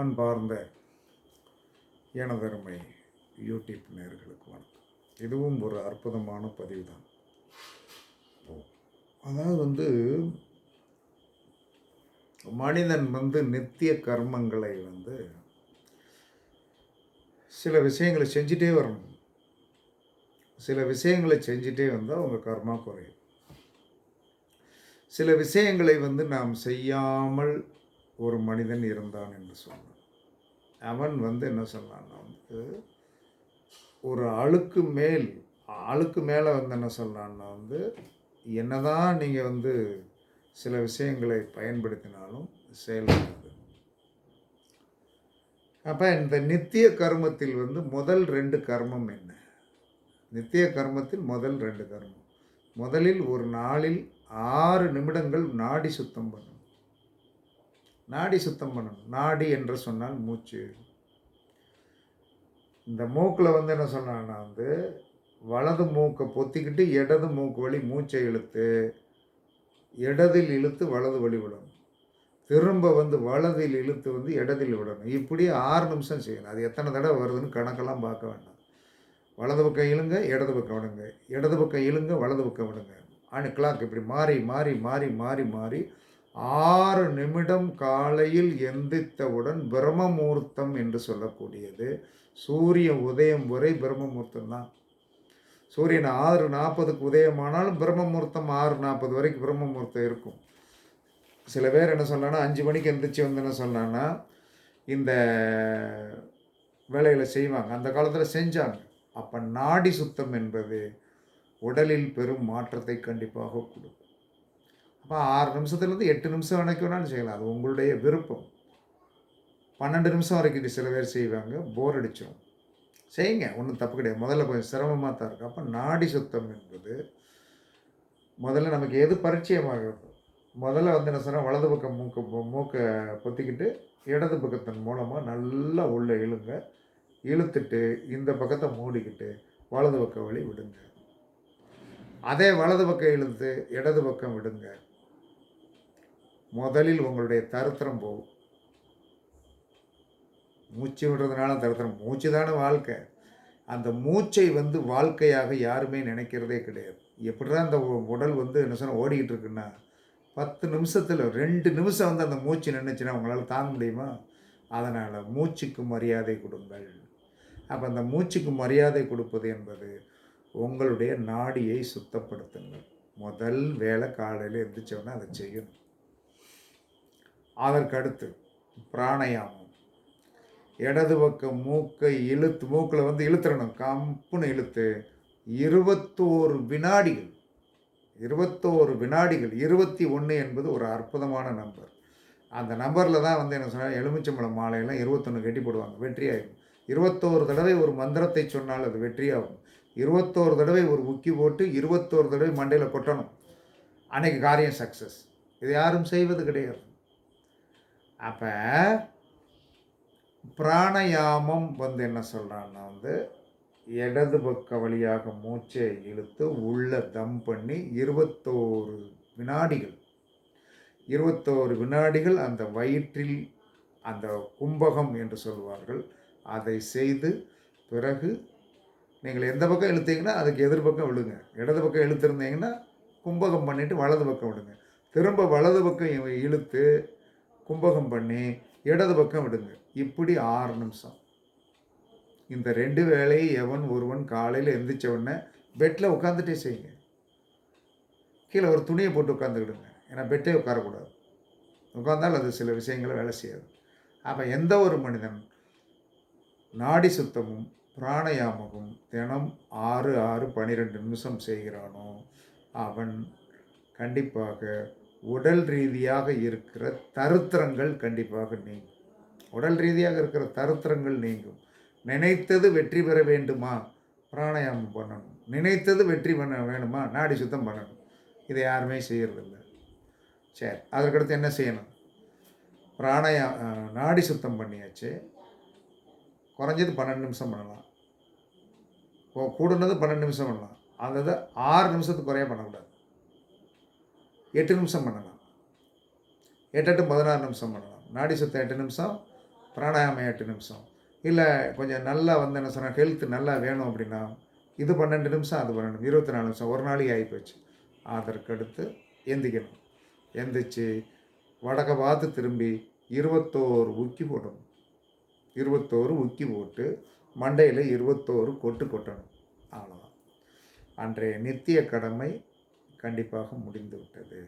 அன்பார்ந்த எனதருமை யூடியூப் நேர்களுக்கு வணக்கம். இதுவும் ஒரு அற்புதமான பதிவு தான் அதாவது வந்து மனிதன் வந்து நித்திய கர்மங்களை வந்து சில விஷயங்களை செஞ்சிட்டே வரணும். சில விஷயங்களை செஞ்சிட்டே வந்தால் அவங்க கர்மா குறையும். சில விஷயங்களை வந்து நாம் செய்யாமல் ஒரு மனிதன் இருந்தான் என்று சொன்னான். அவன் வந்து என்ன சொன்னான்னா வந்து ஒரு அழுக்கு மேல் அழுக்கு மேலே வந்து என்ன சொன்னான்னா வந்து என்னதான் நீங்கள் வந்து சில விஷயங்களை பயன்படுத்தினாலும் செயல்படாது. அப்போ இந்த நித்திய கர்மத்தில் வந்து முதல் ரெண்டு கர்மம் என்ன? நித்திய கர்மத்தில் முதல் ரெண்டு கர்மம். முதலில் ஒரு நாளில் ஆறு நிமிடங்கள் நாடி சுத்தம் பண்ணும். நாடி சுத்தம் பண்ணணும். நாடி என்று சொன்னால் மூச்சு. இந்த மூக்கில் வந்து என்ன சொன்னான்னா வந்து வலது மூக்கை பொத்திக்கிட்டு இடது மூக்கு வழி மூச்சை இழுத்து இடதில் இழுத்து வலது வழி விடணும். திரும்ப வந்து வலதில் இழுத்து வந்து இடதில் விடணும். இப்படி ஆறு நிமிஷம் செய்யணும். அது எத்தனை தடவை வருதுன்னு கணக்கெல்லாம் பார்க்க வேண்டாம். வலது பக்கம் இழுங்க இடது பக்கம் விடுங்க. இடது பக்கம் இழுங்க வலது பக்கம் விடுங்க. ஆனால் கிளாக் இப்படி மாறி மாறி மாறி மாறி மாறி ஆறு நிமிடம் காலையில் எந்தித்தவுடன் பிரம்மமூர்த்தம் என்று சொல்லக்கூடியது. சூரிய உதயம் வரை பிரம்மமூர்த்தம் தான். சூரியன் ஆறு நாற்பதுக்கு உதயமானாலும் பிரம்மமூர்த்தம் ஆறு நாற்பது வரைக்கும் பிரம்மமூர்த்தம் இருக்கும். சில பேர் என்ன சொன்னான்னா அஞ்சு மணிக்கு எந்திரிச்சு வந்து என்ன சொன்னான்னா இந்த வேலைகளை செய்வாங்க. அந்த காலத்தில் செஞ்சாங்க. அப்போ நாடி சுத்தம் என்பது உடலில் பெரும் மாற்றத்தை கண்டிப்பாக கொடுக்கும். அப்போ ஆறு நிமிஷத்துலேருந்து எட்டு நிமிஷம் வரைக்கும் வேணாலும் செய்யலாம். அது உங்களுடைய விருப்பம். பன்னெண்டு நிமிஷம் வரைக்கும் இது சில பேர் செய்வாங்க. போர் அடிச்சிடும் செய்யுங்க. ஒன்றும் தப்பு கிடையாது. முதல்ல கொஞ்சம் சிரமமாக தான் இருக்கும் அப்போ நாடி சுத்தம் என்பது முதல்ல நமக்கு எது பரிச்சயமாகிறது முதல்ல வந்து என்ன சொன்னால் வலது பக்கம் மூக்க மூக்கை பொத்திக்கிட்டு இடது பக்கத்தின் மூலமாக நல்லா உள்ளே இழுங்க. இழுத்துட்டு இந்த பக்கத்தை மூடிக்கிட்டு வலது பக்கம் வழி விடுங்க. அதே வலது பக்கம் இழுத்து இடது பக்கம் விடுங்க. முதலில் உங்களுடைய தருத்திரம் போகும். மூச்சு விடுறதுனால தருத்திரம். மூச்சு தானே வாழ்க்கை. அந்த மூச்சை வந்து வாழ்க்கையாக யாருமே நினைக்கிறதே கிடையாது. எப்படிதான் அந்த உடல் வந்து என்ன சொன்னால் ஓடிக்கிட்டு இருக்குன்னா பத்து நிமிஷத்தில் ரெண்டு நிமிஷம் வந்து அந்த மூச்சு நின்றுச்சுன்னா உங்களால் தாங்க முடியுமா? அதனால் மூச்சுக்கு மரியாதை கொடுங்கள். அப்போ அந்த மூச்சுக்கு மரியாதை கொடுப்பது என்பது உங்களுடைய நாடியை சுத்தப்படுத்துங்கள். முதல் வேலை காலையில் எந்திரிச்சோன்னா அதை செய்யணும். அதற்கடுத்து பிராணயாமம். பிராணாயாமம் இடது பக்கம் மூக்கை இழுத்து மூக்கில் வந்து இழுத்துறணும். கம்புன்னு இழுத்து இருபத்தோரு வினாடிகள் இருபத்தோரு வினாடிகள் இருபத்தி ஒன்று என்பது ஒரு அற்புதமான நம்பர். அந்த நம்பரில் தான் வந்து என்ன சொன்னால் எலுமிச்சம்பழம் மாலையெல்லாம் இருபத்தொன்று கட்டி போடுவாங்க வெற்றியாகும் இருபத்தோரு தடவை ஒரு மந்திரத்தை சொன்னால் அது வெற்றியாகும். இருபத்தோரு தடவை ஒரு உக்கி போட்டு இருபத்தோரு தடவை மண்டையில் கொட்டணும். அன்னைக்கு காரியம் சக்ஸஸ் இது யாரும் செய்வது கிடையாது. அப்போ பிராணயாமம் வந்து என்ன சொல்கிறான்னா வந்து இடது பக்க வழியாக மூச்சை இழுத்து உள்ள தம் பண்ணி இருபத்தோரு வினாடிகள் இருபத்தோரு வினாடிகள் அந்த வயிற்றில் அந்த கும்பகம் என்று சொல்வார்கள். அதை செய்து பிறகு நீங்கள் எந்த பக்கம் இழுத்தீங்கன்னா அதுக்கு எதிர்பக்கம் விழுங்க. இடது பக்கம் இழுத்துருந்தீங்கன்னா கும்பகம் பண்ணிவிட்டு வலது பக்கம் விடுங்க. திரும்ப வலது பக்கம் இழுத்து கும்பகம் பண்ணி இடது பக்கம் விடுங்க. இப்படி ஆறு நிமிஷம். இந்த ரெண்டு வேலையை எவன் ஒருவன் காலையில் எந்திரிச்ச உடனே பெட்டில் உட்காந்துட்டே செய்யுங்க. கீழே ஒரு துணியை போட்டு உட்காந்துக்கிடுங்க ஏன்னா பெட்டே உட்காரக்கூடாது. உட்காந்தால் அது சில விஷயங்களை வேலை செய்யாது. அப்போ எந்த ஒரு மனிதன் நாடி சுத்தமும் பிராணயாமமும் தினம் ஆறு ஆறு பன்னிரெண்டு நிமிஷம் செய்கிறானோ அவன் கண்டிப்பாக உடல் ரீதியாக இருக்கிற தருத்திரங்கள் கண்டிப்பாக நீங்கும். உடல் ரீதியாக இருக்கிற தருத்திரங்கள் நீங்கும். நினைத்தது வெற்றி பெற வேண்டுமா? பிராணாயாமம் பண்ணணும். நினைத்தது வெற்றி பண்ண வேணுமா? நாடி சுத்தம் பண்ணணும். இதை யாருமே செய்கிறதில்ல சரி அதற்கடுத்து என்ன செய்யணும்? பிராணாயா நாடி சுத்தம் பண்ணியாச்சு. குறைஞ்சது பன்னெண்டு நிமிஷம் பண்ணலாம். கூடுனது பன்னெண்டு நிமிஷம் பண்ணலாம். அந்த இதை ஆறு நிமிஷத்துக்கு குறைய பண்ணக்கூடாது. எட்டு நிமிஷம் பண்ணலாம். எட்டு எட்டு பதினாறு நிமிஷம் பண்ணலாம். நாடி சுத்தம் எட்டு நிமிஷம் பிராணாயாமம் எட்டு நிமிஷம். இல்லை கொஞ்சம் நல்லா வந்து என்ன சொன்னால் ஹெல்த் நல்லா வேணும் அப்படின்னா இது பன்னெண்டு நிமிஷம் அது பன்னெண்டு இருபத்தி நாலு நிமிஷம் ஒரு நாளைக்கு ஆகிப்போச்சு அதற்கடுத்து எந்திக்கணும். எந்திரிச்சு வடக்க பார்த்து திரும்பி இருபத்தோரு உக்கி போடணும். இருபத்தோரு உக்கி போட்டு மண்டையில் இருபத்தோரு கொட்டு கொட்டணும். அவ்வளோதான் அன்றைய நித்திய கடமை கண்டிப்பாக முடிந்து விட்டது.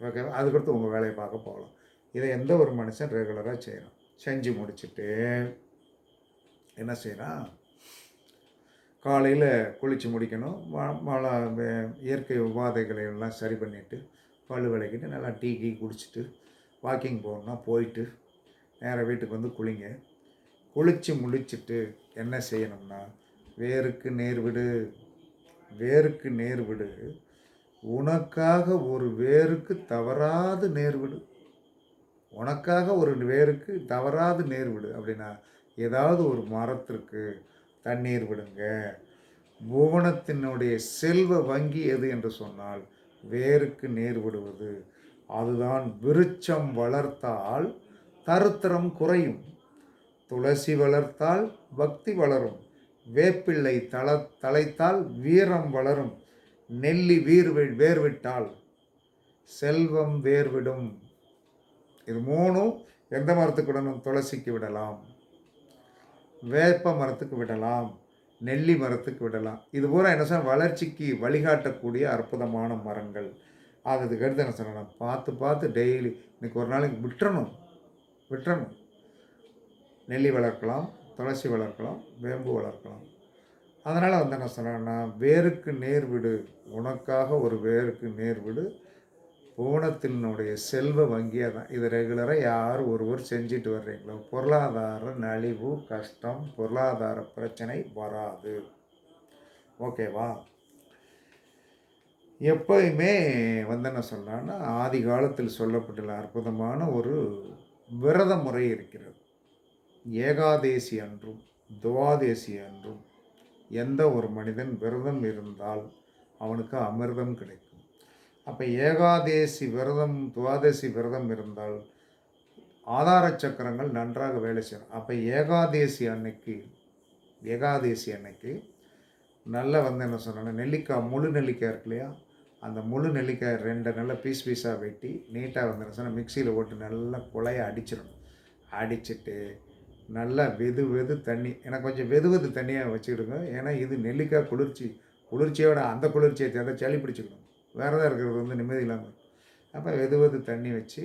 ஓகேவா? அதுக்கடுத்து உங்கள் வேலையை பார்க்க போகலாம். இதை எந்த ஒரு மனுஷன் ரெகுலராக செய்யணும் செஞ்சு முடிச்சுட்டு என்ன செய்யறான்? காலையில் குளித்து முடிக்கணும். ம- மழை இயற்கை உபாதைகளை எல்லாம் சரி பண்ணிவிட்டு பல் விளக்கிட்டு நல்லா டீ கீ குடிச்சிட்டு வாக்கிங் போகணும்னா போயிட்டு நேராக வீட்டுக்கு வந்து குளிங்க. குளித்து முடிச்சுட்டு என்ன செய்யணும்னா வேருக்கு நேர் விடு வேருக்கு நேர் விடு உனக்காக ஒரு வேருக்கு தவறாது நேர் விடு. உனக்காக ஒரு வேருக்கு தவறாது நேர் விடு அப்படின்னா ஏதாவது ஒரு மரத்திற்கு தண்ணீர் விடுங்க. புவனத்தினுடைய செல்வ வங்கி எது என்று சொன்னால் வேருக்கு நேர் விடுவது. அதுதான் விருட்சம் வளர்த்தால் தருத்திரம் குறையும். துளசி வளர்த்தால் பக்தி வளரும். வேப்பிள்ளை தள தழைத்தால் வீரம் வளரும். நெல்லி வீர் வி- வேர்விட்டால் செல்வம் வேர்விடும். இது மூணும் எந்த மரத்துக்கு விடணும் துளசிக்கு விடலாம். வேப்ப மரத்துக்கு விடலாம். நெல்லி மரத்துக்கு விடலாம். இது பூரா என்ன சொன்ன வளர்ச்சிக்கு வழிகாட்டக்கூடிய அற்புதமான மரங்கள். அதுக்கு அடுத்து என்ன சொல்லணும்? பார்த்து பார்த்து டெய்லி இன்னைக்கு ஒரு நாளைக்கு விட்டுறணும். விட்டுறணும். நெல்லி வளர்க்கலாம் துளசி வளர்க்கலாம் வேம்பு வளர்க்கலாம். அதனால் வந்து என்ன சொன்னேன்னா வேருக்கு நேர் விடு. உனக்காக ஒரு வேருக்கு நேர் விடு. பூனத்தினுடைய செல்வ வங்கியாக தான் இது ரெகுலராக யார் ஒருவர் செஞ்சுட்டு வர்றீங்களோ பொருளாதார நலிவு கஷ்டம் பொருளாதார பிரச்சனை வராது. ஓகேவா? எப்பயுமே வந்து என்ன சொன்னான்னா ஆதி காலத்தில் சொல்லப்பட்டுள்ள அற்புதமான ஒரு விரத முறை இருக்கிறது. ஏகாதேசி அன்றும் துவாதேசி அன்றும் எந்த ஒரு மனிதன் விரதம் இருந்தால் அவனுக்கு அமிர்தம் கிடைக்கும். அப்போ ஏகாதேசி விரதம் துவாதசி விரதம் இருந்தால் ஆதார சக்கரங்கள் நன்றாக வேலை செய்யும் அப்போ ஏகாதேசி அன்னைக்கு ஏகாதேசி அன்னைக்கு நல்லா வந்து என்ன சொன்னேன்னா நெல்லிக்காய் முழு நெல்லிக்காய் இருக்கு இல்லையா? அந்த முழு நெல்லிக்காய் ரெண்டு நல்லா பீஸ் பீஸாக வெட்டி நீட்டாக வந்து என்ன சொன்னால் மிக்சியில் போட்டு நல்லா குழைய அடிச்சிடணும். அடிச்சிட்டு நல்லா வெது வெது தண்ணி. எனக்கு கொஞ்சம் வெது வெது தண்ணியாக வச்சுக்கிடுங்க. ஏன்னா இது நெல்லிக்காய் குளிர்ச்சி. குளிர்ச்சியோட அந்த குளிர்ச்சியை தேர்ந்த சளி பிடிச்சிக்கணும் விரதம் இருக்கிறது வந்து நிம்மதி இல்லாமல் அப்போ வெது வெது தண்ணி வச்சு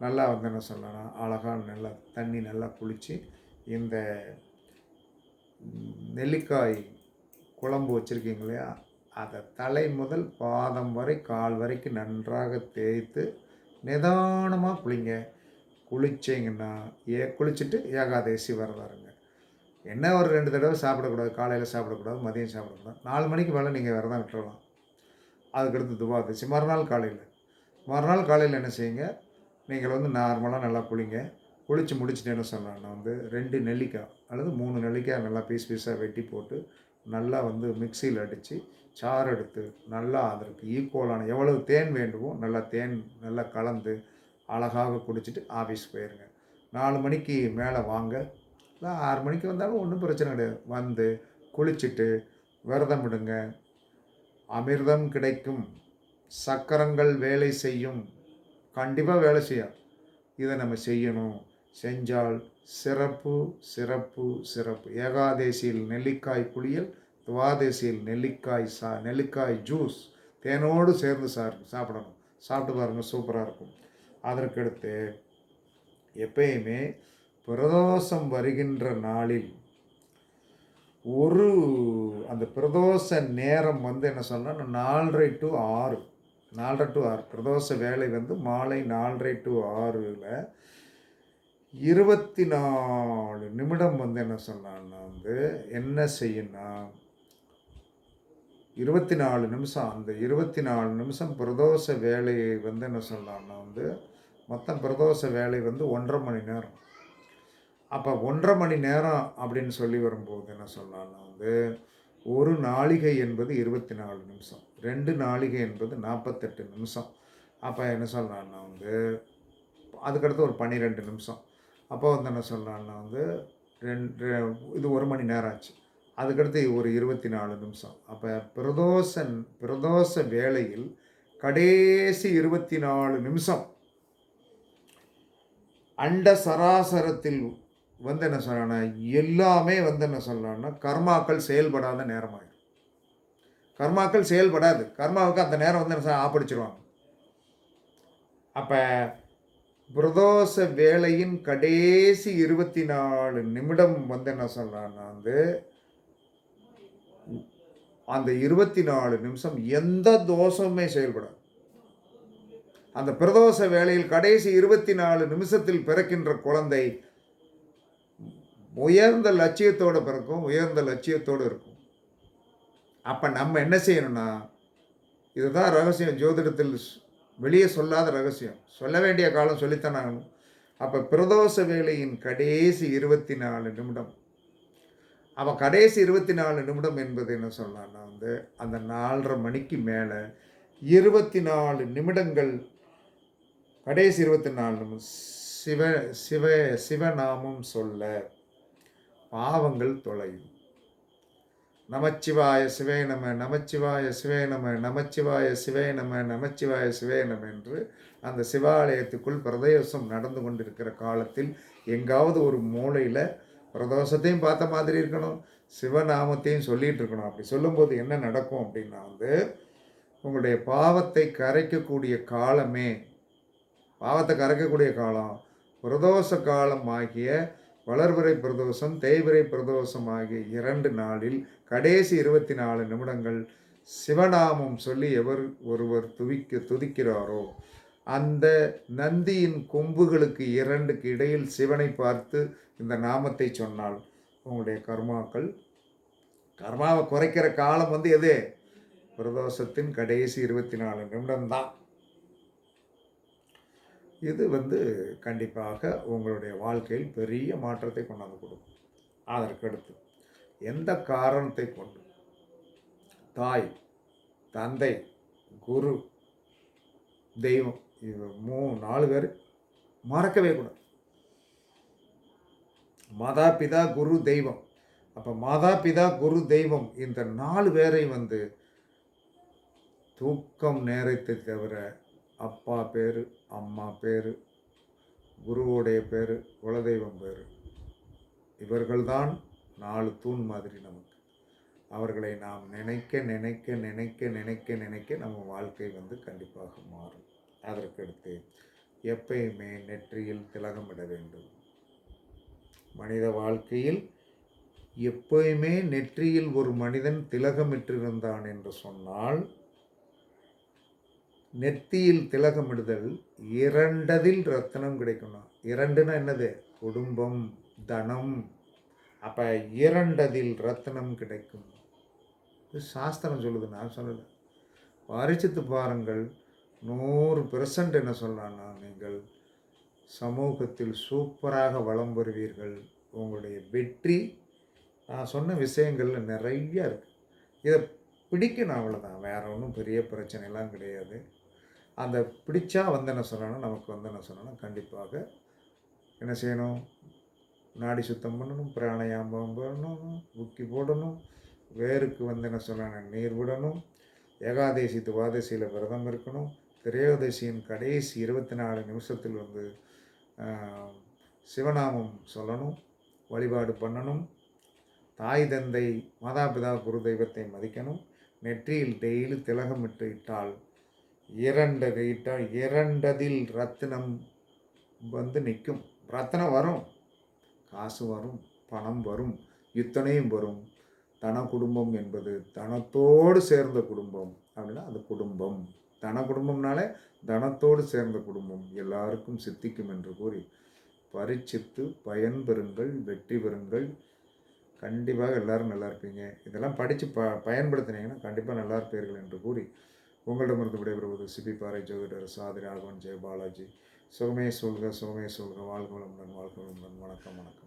நல்லா வந்து என்ன சொல்லலாம்? அழகாக நல்லா தண்ணி நல்லா குளித்து இந்த நெல்லிக்காய் குழம்பு வச்சுருக்கீங்க இல்லையா? அதை தலை முதல் பாதம் வரை கால் வரைக்கும் நன்றாக தேய்த்து நிதானமாக குளிங்க. குளிச்சிங்கன்னா ஏ குளிச்சுட்டு ஏகாதேசி வரலாருங்க என்ன ஒரு ரெண்டு தடவை சாப்பிடக்கூடாது காலையில் சாப்பிடக்கூடாது மதியம் சாப்பிடக்கூடாது. நாலு மணிக்கு மேலே நீங்கள் விரதம் விட்டுறலாம். அதுக்கடுத்து துபாதேசி மறுநாள் காலையில். மறுநாள் காலையில் என்ன செய்யுங்க? நீங்கள் வந்து நார்மலாக நல்லா குளிங்க. குளித்து முடிச்சுட்டு என்ன சொல்லலாம்னா வந்து ரெண்டு நெல்லிக்காய் அல்லது மூணு நெல்லிக்காய் நல்லா பீஸ் பீஸாக வெட்டி போட்டு நல்லா வந்து மிக்சியில் அடித்து சாறு எடுத்து நல்லா அதற்கு ஈக்குவலான எவ்வளவு தேன் வேண்டுமோ நல்லா தேன் நல்லா கலந்து அழகாக குடிச்சிட்டு ஆஃபீஸ் போயிருங்க. நாலு மணிக்கு மேலே வாங்க. இல்லை ஆறு மணிக்கு வந்தாலும் ஒன்றும் பிரச்சனை கிடையாது. வந்து குளிச்சுட்டு விரதம் விடுங்க. அமிர்தம் கிடைக்கும். சக்கரங்கள் வேலை செய்யும். கண்டிப்பாக வேலை செய்யும். இதை நம்ம செய்யணும். செஞ்சால் சிறப்பு சிறப்பு சிறப்பு. ஏகாதேசியில் நெல்லிக்காய் குளியல் துவாதேசியில் நெல்லிக்காய் சா நெல்லிக்காய் ஜூஸ். தேனோடு சேர்ந்து சார் சாப்பிடணும். சாப்பிட்டு பாருங்கள் சூப்பராக இருக்கும். அதற்கடுத்து எப்பயுமே பிரதோஷம் வருகின்ற நாளில் ஒரு அந்த பிரதோஷ நேரம் வந்து என்ன சொன்னால் நாலரை டு ஆறு. நாலரை டு ஆறு. பிரதோஷ வேலை வந்து மாலை நாலரை டு ஆறில் இருபத்தி நாலு நிமிடம் வந்து என்ன சொன்னான்னா வந்து என்ன செய்யணும்னா இருபத்தி நாலு நிமிஷம். அந்த இருபத்தி நாலு நிமிஷம் பிரதோஷ வேலையை வந்து என்ன சொல்லலாம்னா வந்து மொத்தம் பிரதோஷ வேலை வந்து ஒன்றரை மணி நேரம். அப்போ ஒன்றரை மணி நேரம் அப்படின்னு சொல்லி வரும்போது என்ன சொல்லலாம்னா வந்து ஒரு நாளிகை என்பது இருபத்தி நாலு நிமிஷம். ரெண்டு நாளிகை என்பது நாற்பத்தெட்டு நிமிஷம். அப்போ என்ன சொல்லலாம்னா வந்து அதுக்கடுத்து ஒரு பன்னிரெண்டு நிமிஷம். அப்போ வந்து என்ன சொல்கிறான்னா வந்து ரெண்டு இது ஒரு மணி நேரம் ஆச்சு. அதுக்கடுத்து ஒரு இருபத்தி நாலு நிமிஷம். அப்போ பிரதோஷன் பிரதோஷ வேளையில் கடைசி இருபத்தி நாலு நிமிஷம் அண்ட சராசரத்தில் வந்து என்ன சொல்கிறான்னா எல்லாமே வந்து என்ன சொல்கிறான்னா கர்மாக்கள் செயல்படாத நேரமாயிடும் கர்மாக்கள் செயல்படாது. கர்மாவுக்கு அந்த நேரம் வந்து என்ன சொல்ல ஆப்படிச்சிருவாங்க. அப்போ பிரதோஷ வேலையின் கடைசி இருபத்தி நாலு நிமிடம் வந்து என்ன சொல்கிறான்னா வந்து அந்த இருபத்தி நாலு நிமிஷம் எந்த தோஷமுமே செயல்படாது. அந்த பிரதோஷ வேளையில் கடைசி இருபத்தி நாலு நிமிஷத்தில் பிறக்கின்ற குழந்தை உயர்ந்த லட்சியத்தோடு பிறக்கும் உயர்ந்த லட்சியத்தோடு இருக்கும். அப்போ நம்ம என்ன செய்யணும்னா இதுதான் ரகசியம். ஜோதிடத்தில் வெளியே சொல்லாத ரகசியம். சொல்ல வேண்டிய காலம் சொல்லித்தான் ஆகணும். அப்போ பிரதோஷ வேலையின் கடைசி இருபத்தி நாலு நிமிடம். அவன் கடைசி இருபத்தி நாலு நிமிடம் என்பது என்ன சொன்னான்னா வந்து அந்த நாலரை மணிக்கு மேலே இருபத்தி நாலு நிமிடங்கள் கடைசி இருபத்தி நாலு சிவ சிவ சிவநாமம் சொல்ல பாவங்கள் தொலையும். நமச்சிவாய சிவே நம நமச்சிவாய சிவே நம நமச்சிவாய சிவே நம நமச்சிவாய சிவே நம என்று அந்த சிவாலயத்துக்குள் பிரதோஷம் நடந்து கொண்டிருக்கிற காலத்தில் எங்காவது ஒரு மூலையில் பிரதோஷத்தையும் பார்த்த மாதிரி இருக்கணும் சிவநாமத்தையும் சொல்லிகிட்டு இருக்கணும். அப்படி சொல்லும்போது என்ன நடக்கும் அப்படின்னா வந்து உங்களுடைய பாவத்தை கரைக்கக்கூடிய காலமே பாவத்தை கறக்கக்கூடிய காலம் பிரதோஷ காலம் ஆகிய வளர்பிறை பிரதோஷம் தேய்பிறை பிரதோஷம் ஆகிய இரண்டு நாளில் கடைசி இருபத்தி நாலு நிமிடங்கள் சிவநாமம் சொல்லி எவர் ஒருவர் துவிக்க துதிக்கிறாரோ? அந்த நந்தியின் கொம்புகளுக்கு இரண்டுக்கு இடையில் சிவனை பார்த்து இந்த நாமத்தை சொன்னால் உங்களுடைய கர்மாக்கள் கர்மாவை குறைக்கிற காலம் வந்து எது? பிரதோஷத்தின் கடைசி இருபத்தி நாலு நிமிடம்தான். இது வந்து கண்டிப்பாக உங்களுடைய வாழ்க்கையில் பெரிய மாற்றத்தை கொண்டாந்து கொடுக்கும். அதற்கடுத்து எந்த காரணத்தை கொண்டு? தாய் தந்தை குரு தெய்வம் இது மூணு நாலு பேர் மறக்கவே கூடாது. மாதா பிதா குரு தெய்வம். அப்போ மாதா பிதா குரு தெய்வம் இந்த நாலு பேரை வந்து தூக்கம் நேரத்தை தவிர அப்பா பேர் அம்மா பேர் குருவோடைய பேர் குலதெய்வம் பேர். இவர்கள்தான் நாலு தூண் மாதிரி நமக்கு. அவர்களை நாம் நினைக்க நினைக்க நினைக்க நினைக்க நினைக்க நம்ம வாழ்க்கை வந்து கண்டிப்பாக மாறும். அதற்கடுத்து எப்பயுமே நெற்றியில் திலகமிட வேண்டும். மனித வாழ்க்கையில் எப்பயுமே நெற்றியில் ஒரு மனிதன் திலகமிட்டிருந்தான் என்று சொன்னால் நெத்தியில் திலகமிடுதல் இரண்டதில் ரத்தனம் கிடைக்கணும் இரண்டுன்னா என்னது? குடும்பம் தனம். அப்போ இரண்டதில் ரத்தனம் கிடைக்கும். இது சாஸ்திரம் சொல்லுது நான் சொல்லலை. பரிசித்து பாருங்கள். நூறு பெர்சன்ட் என்ன சொல்லலாம்னா நீங்கள் சமூகத்தில் சூப்பராக வளம் வருவீர்கள். உங்களுடைய வெற்றி நான் சொன்ன விஷயங்கள் நிறைய இருக்குது இதை பிடிக்கணும் அவ்வளோதான் வேறு ஒன்றும் பெரிய பிரச்சனைலாம் கிடையாது. அந்த பிடிச்சா வந்து என்ன சொல்லணும் நமக்கு வந்து என்ன சொல்லணும் கண்டிப்பாக என்ன செய்யணும்? நாடி சுத்தம் பண்ணணும் பிராணயாமம் பண்ணணும் உக்கி போடணும் வேருக்கு வந்து என்ன சொல்லணும் நீர் விடணும் ஏகாதேசி துவாதசியில் விரதம் இருக்கணும் திரையோதசியின் கடைசி இருபத்தி நாலு நிமிஷத்தில் வந்து சிவநாமம் சொல்லணும் வழிபாடு பண்ணணும் தாய் தந்தை மாதாபிதா குரு தெய்வத்தை மதிக்கணும் நெற்றியில் டெய்லி திலகமிட்டு இட்டால் இரண்டு இரண்டதில் ரத்தினம் வந்து நிற்கும். ரத்தினம் வரும். காசு வரும். பணம் வரும். இத்தனையும் வரும். தன குடும்பம் என்பது தனத்தோடு சேர்ந்த குடும்பம். அப்படின்னா அது குடும்பம். தன குடும்பம்னாலே தனத்தோடு சேர்ந்த குடும்பம். எல்லாருக்கும் சித்திக்கும் என்று கூறி பரிச்சித்து பயன்பெறுங்கள் வெற்றி பெறுங்கள். கண்டிப்பாக எல்லோரும் நல்லா இருப்பீங்க. இதெல்லாம் படித்து ப பயன்படுத்தினீங்கன்னா கண்டிப்பாக நல்லா இருப்பீர்கள் என்று கூறி உங்களிடமிருந்து விடைபெறுவது சிபி பாறை ஜோதிடர் சாதி ராகவன் ஜெய பாலாஜி சுகமே சொல்க சுகமே சொல்க. வாழ்க வளமுடன் வாழ்க வளமுடன். வணக்கம் வணக்கம்.